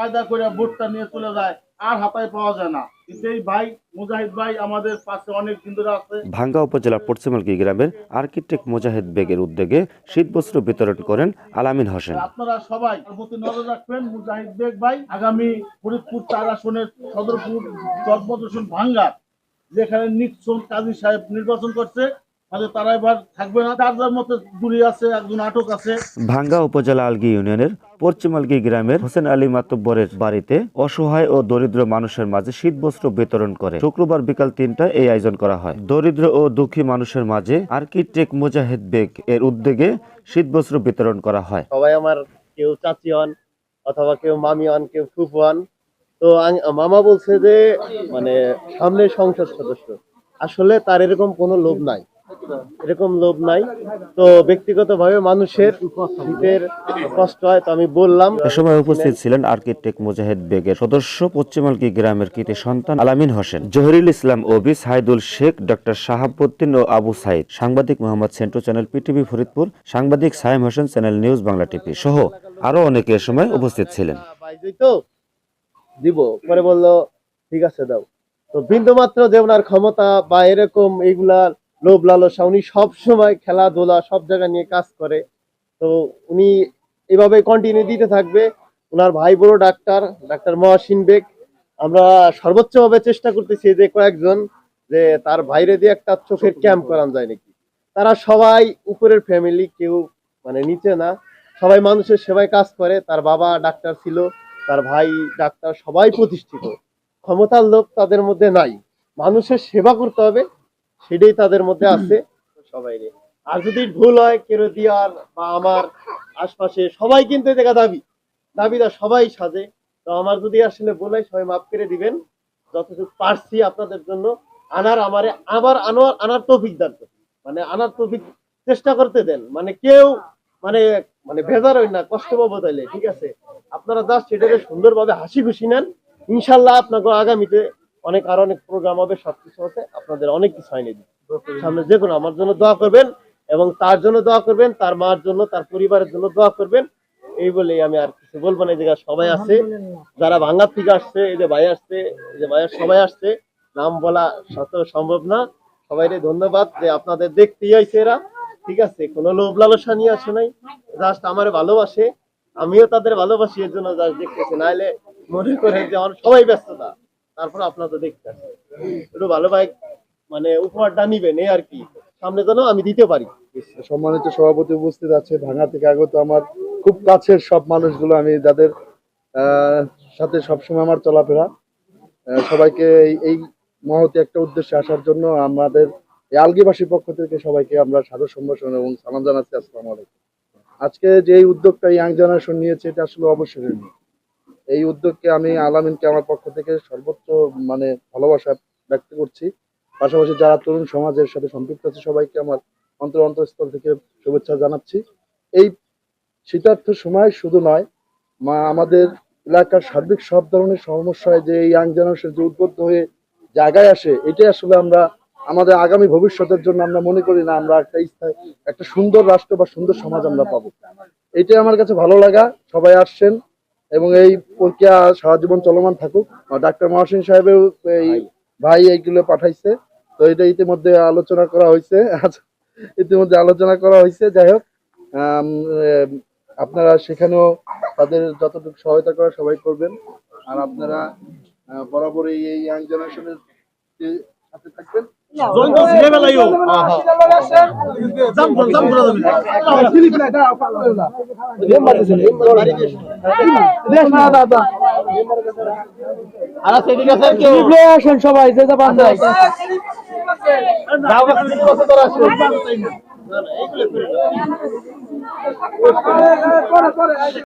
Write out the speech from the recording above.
কায়দা করে ভোটটা নিয়ে চলে যায় আর হাতায় পাওয়া যায় না। কিন্তু এই ভাই মুজাহিদ ভাই আমাদের পাশে অনেক আছে। ভাঙ্গা উপজেলার পশ্চিমালকি গ্রামের আর্কিটেক্ট মুজাহিদ বেগের উদ্যোগে শীতবস্ত্র বিতরণ করেন আলামিন হোসেন। আপনারা সবাই তার প্রতি নজর রাখবেন মুজাহিদ বেগ ভাই আগামী ফরিদপুর চার আসনের সদরপুর জন্মদর্শন ভাঙ্গা যেখানে নিক্সন কাজী সাহেব নির্বাচন করছে। তাহলে তারা এবার থাকবে না। যার মতো দূরে আছে একজন আটক আছে। ভাঙ্গা উপজেলা আলগি ইউনিয়নের পশ্চিমালগি গ্রামের হোসেন আলী মাতব্বরের বাড়িতে অসহায় ও দরিদ্র মানুষের মাঝে শীতবস্ত্র বিতরণ করে। শুক্রবার বিকাল তিনটায় এই আয়োজন করা হয়। দরিদ্র ও দুঃখী মানুষের মাঝে আর্কিটেক্ট মুজাহিদ বেগ এর উদ্যোগে শীতবস্ত্র বিতরণ করা হয়। সবাই আমার কেউ চাচি হন অথবা কেউ মামি হন, কেউ ফুফু হন। তো মামা বলছে যে মানে সামনে সংসদ সদস্য, আসলে তার এরকম কোনো লোভ নাই। এরকম লোভ নাই। তো ব্যক্তিগতভাবে মানুষের শীতের কষ্ট হয় তো আমি বললাম। এ সময় উপস্থিত ছিলেন আর্কিটেক্ট মুজাহিদ বেগের সদস্য পশ্চিমালকি গ্রামের কৃতি সন্তান আলামিন হোসেন জহিরুল ইসলাম ওবি সাইদুল শেখ ডক্টর শাহাবুদ্দিন ও আবু সাইদ সাংবাদিক মোহাম্মদ সেন্টু চ্যানেল পিটিভি ফরিদপুর সাংবাদিক Saim Hossain channel news Bangla TV সহ আরও অনেকে এ সময় উপস্থিত ছিলেন। দিব পরে বলল ঠিক আছে দাও। তো বিন্দু মাত্র যে ওনার ক্ষমতা বা এরকম এইগুলা লোভ লালসা, উনি সব সময় খেলাধুলা, সব জায়গা নিয়ে কাজ করে। তো উনি এভাবে কন্টিনিউ দিতে থাকবে। ওনার ভাই বড় ডাক্তার ডাক্তার মহাসিন বেগ। আমরা সর্বোচ্চ ভাবে চেষ্টা করতেছি যে কয়েকজন, যে তার বাইরে দিয়ে একটা চোখের ক্যাম্প করানো যায় নাকি। তারা সবাই উপরের ফ্যামিলি কেউ মানে নিচে না। সবাই মানুষের সেবায় কাজ করে। তার বাবা ডাক্তার ছিল, তার ভাই ডাক্তার, সবাই প্রতিষ্ঠিত। ক্ষমতার লোক তাদের মধ্যে নাই। মানুষের সেবা করতে হবে। সেটাই তাদের মধ্যে আছে। সবাই আর যদি ভুল হয় কেউ দিয়ার বা আমার আশপাশে সবাই কিন্তু এই জায়গা দাবি। দাবিদার সবাই সাজে। তো আমার যদি আসলে বলে সবাই মাফ করে দিবেন। যতটুকু পারছি আপনাদের জন্য। আনার আমারে আবার আনোয়ার, আনার তৌফিক দান মানে আনার তৌফিক চেষ্টা করতে দেন। মানে কেউ মানে মানে ভেজার হই না, কষ্ট পাবো তাইলে, ঠিক আছে? আপনারা জাস্ট এটাকে সুন্দরভাবে হাসি খুশি নেন। ইনশাল্লাহ আপনাকে আগামীতে অনেক আর অনেক প্রোগ্রাম হবে সবকিছু হবে। আপনাদের অনেক কিছু হয়নি সামনে যে কোনো আমার জন্য দোয়া করবেন এবং তার জন্য দোয়া করবেন, তার মার জন্য, তার পরিবারের জন্য দোয়া করবেন। এই বলে আমি আর কিছু বলব না, এই জায়গায় সবাই আছে। যারা ভাঙ্গার থেকে আসছে, এই যে ভাই আসছে, এই যে ভাইয়ের সবাই আসছে, নাম বলা শত সম্ভব না। সবাইকে ধন্যবাদ যে আপনাদের দেখতেই আইছে এরা। ঠিক আছে, কোনো লোভ লালসা নিয়ে আসে নাই। জাস্ট আমার ভালোবাসে। আমিও তাদের ভালোবাসি, এর জন্য জাস্ট দেখতেছি। নাইলে মনে করে যে আমার সবাই ব্যস্ততা। তারপর আপনারা তো দেখতে একটু ভালো ভাই মানে উপহারটা নিবেন এই আর কি। সামনে যেন আমি দিতে পারি। সম্মানিত সভাপতি উপস্থিত আছে, ভাঙা থেকে আগত আমার খুব কাছের সব মানুষগুলো, আমি যাদের সাথে সবসময় আমার চলাফেরা। সবাইকে এই- মহতি একটা উদ্দেশ্যে আসার জন্য আমাদের এই আলগিবাসীর পক্ষ থেকে সবাইকে আমরা সাদর সম্ভাষণ এবং সালাম জানাচ্ছি, আসসালামু আলাইকুম। আজকে যে উদ্যোগটা ইয়াং জেনারেশন নিয়েছে, এটা আসলে অবশ্যই এই উদ্যোগকে আমি আলামিনকে আমার পক্ষ থেকে সর্বোচ্চ মানে ভালোবাসা ব্যক্ত করছি। পাশাপাশি যারা তরুণ সমাজের সাথে সম্পৃক্ত আছে, সবাইকে আমার অন্তর অন্তঃস্থল থেকে শুভেচ্ছা জানাচ্ছি। এই শীতার্থ সময় শুধু নয়, মা, আমাদের এলাকার সার্বিক সব ধরনের সমস্যায় যে ইয়াং জেনারেশন যে উদ্বুদ্ধ হয়ে জায়গায় আসে, এটাই আসলে আমরা, আমাদের আগামী ভবিষ্যতের জন্য আমরা মনে করি না, আমরা একটা স্থায়ী, একটা সুন্দর রাষ্ট্র বা সুন্দর সমাজ আমরা পাবো। এটাই আমার কাছে ভালো লাগা। সবাই আসছেন এবং এই প্রক্রিয়া সারা জীবন চলমান থাকুক। ডাক্তার মহাসিন সাহেবেও এই ভাই এইগুলো পাঠাইছে। তো এটা ইতিমধ্যে আলোচনা করা হয়েছে। ইতিমধ্যে আলোচনা করা হয়েছে। যাই হোক আপনারা সেখানেও তাদের যতটুকু সহায়তা করা সবাই করবেন। আর আপনারা বরাবরই এই ইয়াং জেনারেশনের সাথে থাকবেন। সবাই যে যা বান্ধব